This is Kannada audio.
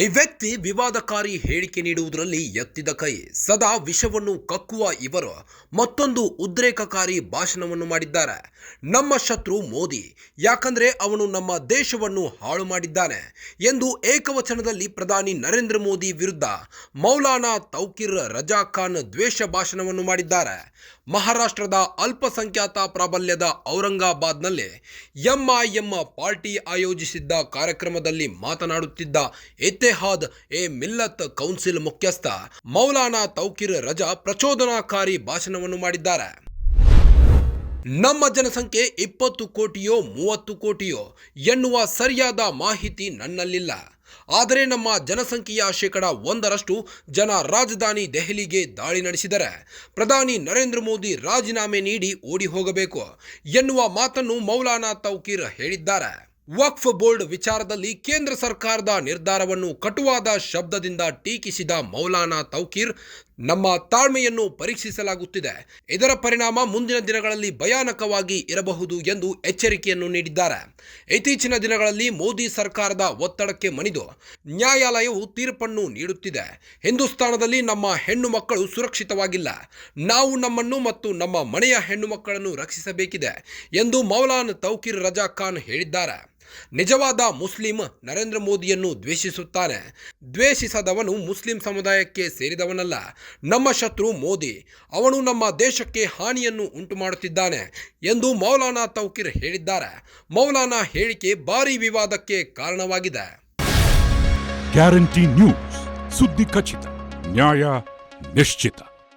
ಈ ವ್ಯಕ್ತಿ ವಿವಾದಕಾರಿ ಹೇಳಿಕೆ ನೀಡುವುದರಲ್ಲಿ ಎತ್ತಿದ ಕೈ. ಸದಾ ವಿಷವನ್ನು ಕಕ್ಕುವ ಇವರು ಮತ್ತೊಂದು ಉದ್ರೇಕಕಾರಿ ಭಾಷಣವನ್ನು ಮಾಡಿದ್ದಾರೆ. ನಮ್ಮ ಶತ್ರು ಮೋದಿ. ಯಾಕಂದ್ರೆ ಅವನು ನಮ್ಮ ದೇಶವನ್ನು ಹಾಳು ಮಾಡಿದ್ದಾನೆ ಎಂದು ಏಕವಚನದಲ್ಲಿ ಪ್ರಧಾನಿ ನರೇಂದ್ರ ಮೋದಿ ವಿರುದ್ಧ ಮೌಲಾನಾ ತೌಕಿರ್ ರಜಾ ಖಾನ್ ದ್ವೇಷ ಭಾಷಣವನ್ನು ಮಾಡಿದ್ದಾರೆ. ಮಹಾರಾಷ್ಟ್ರದ ಅಲ್ಪಸಂಖ್ಯಾತ ಪ್ರಾಬಲ್ಯದ ಔರಂಗಾಬಾದ್ನಲ್ಲಿ ಎಂಐಎಂ ಪಾರ್ಟಿ ಆಯೋಜಿಸಿದ್ದ ಕಾರ್ಯಕ್ರಮದಲ್ಲಿ ಮಾತನಾಡುತ್ತಿದ್ದ ಇತ್ತೆಹಾದ್ ಎ ಮಿಲ್ಲತ್ ಕೌನ್ಸಿಲ್ ಮುಖ್ಯಸ್ಥ ಮೌಲಾನಾ ತೌಕಿರ್ ರಜಾ ಪ್ರಚೋದನಾಕಾರಿ ಭಾಷಣವನ್ನು ಮಾಡಿದ್ದಾರೆ. ನಮ್ಮ ಜನಸಂಖ್ಯೆ ಇಪ್ಪತ್ತು ಕೋಟಿಯೋ ಮೂವತ್ತು ಕೋಟಿಯೋ ಎನ್ನುವ ಸರಿಯಾದ ಮಾಹಿತಿ ನನ್ನಲ್ಲಿಲ್ಲ. ಆದರೆ ನಮ್ಮ ಜನಸಂಖ್ಯೆಯ ಶೇಕಡ ಒಂದರಷ್ಟು ಜನ ರಾಜಧಾನಿ ದೆಹಲಿಗೆ ದಾಳಿ ನಡೆಸಿದರೆ ಪ್ರಧಾನಿ ನರೇಂದ್ರ ಮೋದಿ ರಾಜೀನಾಮೆ ನೀಡಿ ಓಡಿ ಹೋಗಬೇಕು ಎನ್ನುವ ಮಾತನ್ನು ಮೌಲಾನಾ ತೌಕೀರ್ ಹೇಳಿದ್ದಾರೆ. ವಕ್ಫ್ ಬೋರ್ಡ್ ವಿಚಾರದಲ್ಲಿ ಕೇಂದ್ರ ಸರ್ಕಾರದ ನಿರ್ಧಾರವನ್ನು ಕಟುವಾದ ಶಬ್ದದಿಂದ ಟೀಕಿಸಿದ ಮೌಲಾನಾ ತೌಕೀರ್, ನಮ್ಮ ತಾಳ್ಮೆಯನ್ನು ಪರೀಕ್ಷಿಸಲಾಗುತ್ತಿದೆ. ಇದರ ಪರಿಣಾಮ ಮುಂದಿನ ದಿನಗಳಲ್ಲಿ ಭಯಾನಕವಾಗಿ ಇರಬಹುದು ಎಂದು ಎಚ್ಚರಿಕೆಯನ್ನು ನೀಡಿದ್ದಾರೆ. ಇತ್ತೀಚಿನ ದಿನಗಳಲ್ಲಿ ಮೋದಿ ಸರ್ಕಾರದ ಒತ್ತಡಕ್ಕೆ ಮಣಿದು ನ್ಯಾಯಾಲಯವು ತೀರ್ಪನ್ನು ನೀಡುತ್ತಿದೆ. ಹಿಂದೂಸ್ತಾನದಲ್ಲಿ ನಮ್ಮ ಹೆಣ್ಣು ಮಕ್ಕಳು ಸುರಕ್ಷಿತವಾಗಿಲ್ಲ. ನಾವು ನಮ್ಮನ್ನು ಮತ್ತು ನಮ್ಮ ಮನೆಯ ಹೆಣ್ಣು ಮಕ್ಕಳನ್ನು ರಕ್ಷಿಸಬೇಕಿದೆ ಎಂದು ಮೌಲಾನ್ ತೌಕೀರ್ ರಜಾ ಖಾನ್ ಹೇಳಿದ್ದಾರೆ. ನಿಜವಾದ ಮುಸ್ಲಿಂ ನರೇಂದ್ರ ಮೋದಿಯನ್ನು ದ್ವೇಷಿಸುತ್ತಾನೆ. ದ್ವೇಷಿಸದವನು ಮುಸ್ಲಿಂ ಸಮುದಾಯಕ್ಕೆ ಸೇರಿದವನಲ್ಲ. ನಮ್ಮ ಶತ್ರು ಮೋದಿ. ಅವನು ನಮ್ಮ ದೇಶಕ್ಕೆ ಹಾನಿಯನ್ನು ಉಂಟು ಮಾಡುತ್ತಿದ್ದಾನೆ ಎಂದು ಮೌಲಾನಾ ತೌಕಿರ್ ಹೇಳಿದ್ದಾರೆ. ಮೌಲಾನಾ ಹೇಳಿಕೆ ಭಾರೀ ವಿವಾದಕ್ಕೆ ಕಾರಣವಾಗಿದೆ. Guarantee news. ಸುದ್ದಿ ಖಚಿತ. ನ್ಯಾಯ ನಿಶ್ಚಿತ.